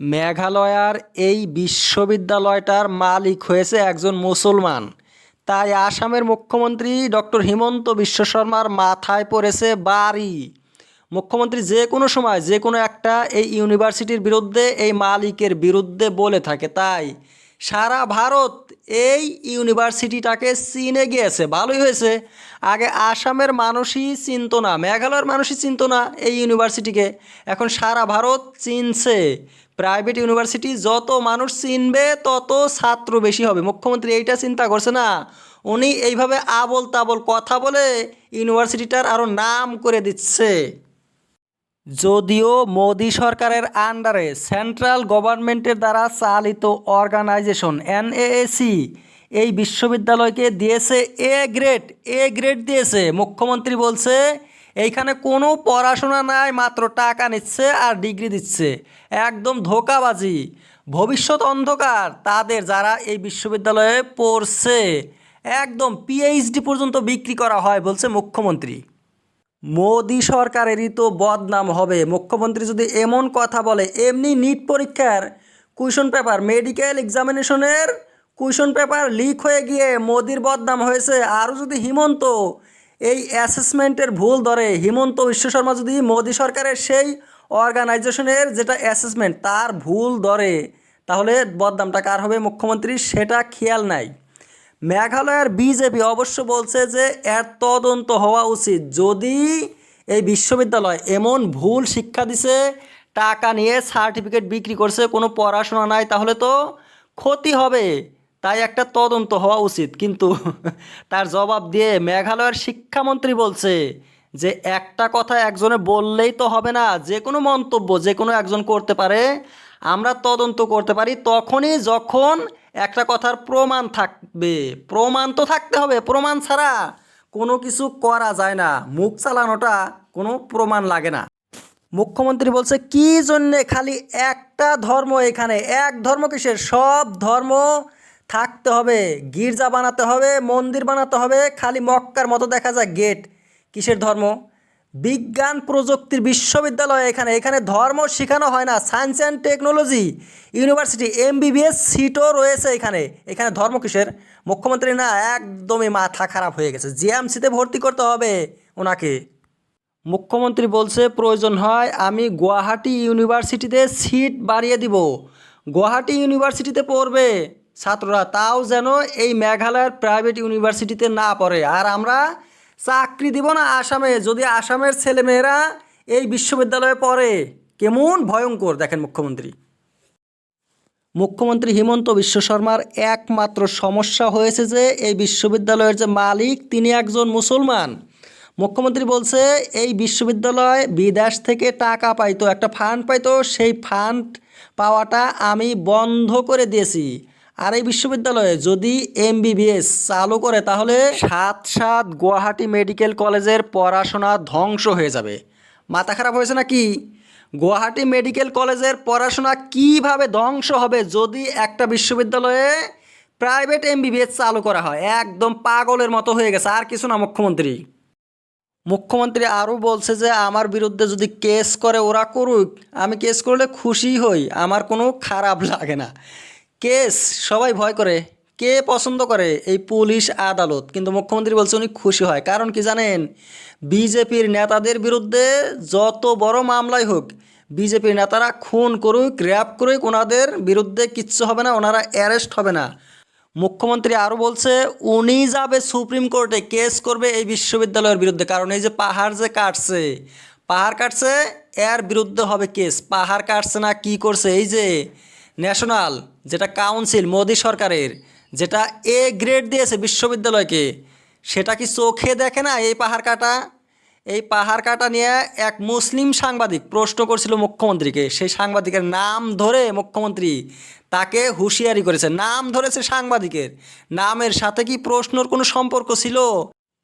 মেঘালয়ার এই বিশ্ববিদ্যালয়টার মালিক হয়েছে একজন মুসলমান। তাই আসামের মুখ্যমন্ত্রী ডক্টর হিমন্ত বিশ্ব শর্মার মাথায় পড়েছে বাড়ি। মুখ্যমন্ত্রী যে কোনো সময়, যে কোনো একটা এই ইউনিভার্সিটির বিরুদ্ধে এই মালিকের বিরুদ্ধে বলে থাকে। তাই সারা ভারত এই ইউনিভার্সিটিটাকে চিনে গিয়েছে। ভালোই হয়েছে। আগে আসামের মানুষই চিনত না, মেঘালয়ের মানুষই চিনত না এই ইউনিভার্সিটিকে। এখন সারা ভারত চিনছে। প্রাইভেট ইউনিভার্সিটি যত মানুষ চিনবে, তত ছাত্র বেশি হবে। মুখ্যমন্ত্রী এইটা চিন্তা করছে না। উনি এইভাবে আবল তাবল কথা বলে ইউনিভার্সিটিটার আরও নাম করে দিচ্ছে। যদিও মোদি সরকারের আন্ডারে সেন্ট্রাল গভর্নমেন্টের দ্বারা চালিত অর্গানাইজেশন এনএএসি এই বিশ্ববিদ্যালয়কে দিয়েছে এ গ্রেড এ গ্রেড দিয়েছে। মুখ্যমন্ত্রী বলছে এইখানে কোনো পড়াশোনা নাই, মাত্র টাকা নিচ্ছে আর ডিগ্রি দিচ্ছে। একদম ধোকাবাজি। ভবিষ্যৎ অন্ধকার, তাদের যারা এই বিশ্ববিদ্যালয়ে পড়ছে, একদম পিএইচডি পর্যন্ত বিক্রি করা হয়, বলছে মুখ্যমন্ত্রী। মোদি সরকারেরই তো বদনাম হবে। মুখ্যমন্ত্রী যদি এমন কথা বলে, এমনি নিট পরীক্ষার কুয়েশন পেপার মেডিকেল এক্সামিনেশনের কুয়েশন পেপার লিক হয়ে গিয়ে মোদির বদনাম হয়েছে। আরও যদি হিমন্ত এই অ্যাসেসমেন্টের ভুল ধরে হিমন্ত বিশ্ব শর্মা যদি মোদি সরকারের সেই অর্গানাইজেশনের যেটা অ্যাসেসমেন্ট তার ভুল ধরে, তাহলে বদনামটা কার হবে মুখ্যমন্ত্রী? সেটা খেয়াল নাই। মেঘালয়ের বিজেপি অবশ্য বলছে যে এর তদন্ত হওয়া উচিত। যদি এই বিশ্ববিদ্যালয় এমন ভুল শিক্ষা দিছে, টাকা নিয়ে সার্টিফিকেট বিক্রি করছে, কোনো পড়াশোনা নাই, তাহলে তো ক্ষতি হবে। তাই একটা তদন্ত হওয়া উচিত। কিন্তু তার জবাব দিয়ে মেঘালয়ের শিক্ষামন্ত্রী বলছে যে, একটা কথা একজনে বললেই তো হবে না। যে কোনো মন্তব্য যে কোনো একজন করতে পারে, আমরা তদন্ত করতে পারি তখনই যখন একটা কথার প্রমাণ থাকবে। প্রমাণ তো থাকতে হবে, প্রমাণ ছাড়া কোনো কিছু করা যায় না। মুখ চালানোটা কোনো প্রমাণ লাগে না। মুখ্যমন্ত্রী বলছে, কি জন্যে খালি একটা ধর্ম এখানে? এক ধর্ম কিসের? সব ধর্ম থাকতে হবে, গির্জা বানাতে হবে, মন্দির বানাতে হবে, খালি মক্কার মতো দেখা যায় গেট কিসের ধর্ম? বিজ্ঞান প্রযুক্তির বিশ্ববিদ্যালয় এখানে। এখানে ধর্ম শেখানো হয় না science and technology university M MBBS সিটও রয়েছে এখানে। এখানে ধর্ম কিসের? মুখ্যমন্ত্রী না, একদমই মাথা খারাপ হয়ে গেছে। জিএমসিতে ভর্তি করতে হবে ওনাকে। মুখ্যমন্ত্রী বলছে, প্রয়োজন হয় আমি গুয়াহাটি ইউনিভার্সিটিতে সিট বাড়িয়ে দিব। গুয়াহাটি ইউনিভার্সিটিতে পড়বে। ছাত্ররা, তাও যেন এই মেঘালয়ের প্রাইভেট ইউনিভার্সিটিতে না পড়ে। আর আমরা চাকরি দিব না আসামে, যদি আসামের ছেলেমেয়েরা এই বিশ্ববিদ্যালয়ে পড়ে। কেমন ভয়ঙ্কর, দেখেন মুখ্যমন্ত্রী। মুখ্যমন্ত্রী হিমন্ত বিশ্ব শর্মার একমাত্র সমস্যা হয়েছে যে, এই বিশ্ববিদ্যালয়ের যে মালিক, তিনি একজন মুসলমান। মুখ্যমন্ত্রী বলছে, এই বিশ্ববিদ্যালয় বিদেশ থেকে টাকা পাইতো, একটা ফান্ড পাইতো, সেই ফান্ড পাওয়াটা আমি বন্ধ করে দিয়েছি। আর এই বিশ্ববিদ্যালয়ে যদি এমবিবিএস চালু করে, তাহলে সাত সাত গুয়াহাটি মেডিকেল কলেজের পড়াশোনা ধ্বংস হয়ে যাবে। মাথা খারাপ হয়েছে নাকি? গুয়াহাটি মেডিকেল কলেজের পড়াশোনা কীভাবে ধ্বংস হবে যদি একটা বিশ্ববিদ্যালয়ে প্রাইভেট এমবিবিএস চালু করা হয়? একদম পাগলের মতো হয়ে গেছে। আর কিছু না, মুখ্যমন্ত্রী। মুখ্যমন্ত্রী আরও বলছে যে, আমার বিরুদ্ধে যদি কেস করে, ওরা করুক। আমি কেস করলে খুশি হই। আমার কোনো খারাপ লাগে না। কেস, সবাই ভয় করে। কে পছন্দ করে? এই পুলিশ আদালত। কিন্তু মুখ্যমন্ত্রী বলছে উনি খুশি হয়। কারণ কি জানেন? বিজেপির নেতাদের বিরুদ্ধে যত বড় মামলাই হোক, বিজেপির নেতারা খুন করুক র্যাপ করুক, ওনাদের বিরুদ্ধে কিচ্ছু হবে না, ওনারা অ্যারেস্ট হবে না। মুখ্যমন্ত্রী আরও বলছে, উনি যাবে সুপ্রিম কোর্টে, কেস করবে এই বিশ্ববিদ্যালয়ের বিরুদ্ধে। কারণ এই যে পাহাড় যে কাটছে, পাহাড় কাটছে, এর বিরুদ্ধে হবে কেস। পাহাড় কাটছে না, কি করছে? এই যে ন্যাশনাল, যেটা কাউন্সিল মোদি সরকারের, যেটা এ গ্রেড দিয়েছে বিশ্ববিদ্যালয়কে, সেটা কি চোখে দেখে না এই পাহাড় কাটা? এই পাহাড় কাটা নিয়ে এক মুসলিম সাংবাদিক প্রশ্ন করছিল মুখ্যমন্ত্রীকে, সেই সাংবাদিকের নাম ধরে মুখ্যমন্ত্রী তাকে হুঁশিয়ারি করেছে। নাম ধরেছে সাংবাদিকের। নামের সাথে কি প্রশ্নর কোনো সম্পর্ক ছিল?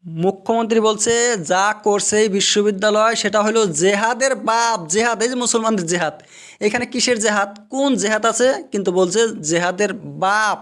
মুখ্যমন্ত্রী বলছে, যা করছে এই বিশ্ববিদ্যালয়, সেটা হলো জেহাদের বাপ, জেহাদ, এই যে মুসলমানদের জেহাদ। এখানে কিসের জেহাদ? কোন জেহাদ আছে? কিন্তু বলছে জেহাদের বাপ।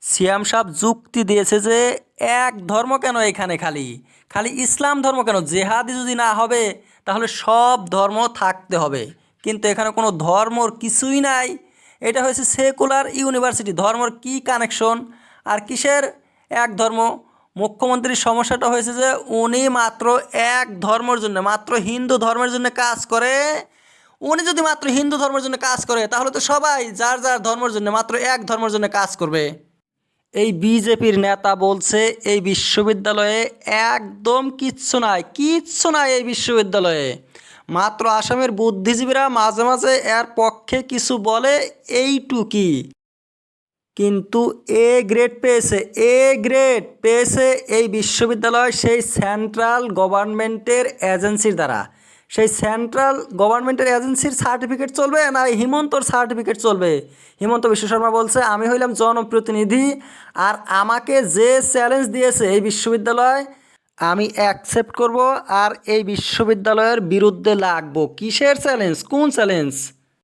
সিয়াম সাহ যুক্তি দিয়েছে যে, এক ধর্ম কেন এখানে খালি? খালি ইসলাম ধর্ম কেন? জেহাদি যদি না হবে, তাহলে সব ধর্ম থাকতে হবে। কিন্তু এখানে কোনো ধর্মর কিছুই নাই। এটা হয়েছে সেকুলার ইউনিভার্সিটি ধর্মর কি কানেকশন? আর কিসের এক ধর্ম? মুখ্যমন্ত্রীর সমস্যাটা হয়েছে যে উনি মাত্র এক ধর্মের জন্য, মাত্র হিন্দু ধর্মের জন্য কাজ করে। উনি যদি মাত্র হিন্দু ধর্মের জন্য কাজ করে, তাহলে তো সবাই যার যার ধর্মের জন্য মাত্র এক ধর্মের জন্য কাজ করবে। এই বিজেপির নেতা বলছে, এই বিশ্ববিদ্যালয়ে একদম কিচ্ছু নাই কিচ্ছু নাই এই বিশ্ববিদ্যালয়ে। মাত্র আসামের বুদ্ধিজীবীরা মাঝে মাঝে এর পক্ষে কিছু বলে, এইটুকি। কিন্তু এ গ্রেড পেয়েছে এ গ্রেড পেয়েছে এই বিশ্ববিদ্যালয় সেই সেন্ট্রাল গভর্নমেন্টের এজেন্সির দ্বারা। সেই সেন্ট্রাল গভর্নমেন্টের এজেন্সির সার্টিফিকেট চলবে না হিমন্তর সার্টিফিকেট চলবে। হিমন্ত বিশ্ব শর্মা বলছে, আমি হইলাম জনপ্রতিনিধি আর আমাকে যে চ্যালেঞ্জ দিয়েছে এই বিশ্ববিদ্যালয়, আমি অ্যাকসেপ্ট করব আর এই বিশ্ববিদ্যালয়ের বিরুদ্ধে লাগবো। কিসের চ্যালেঞ্জ কোন চ্যালেঞ্জ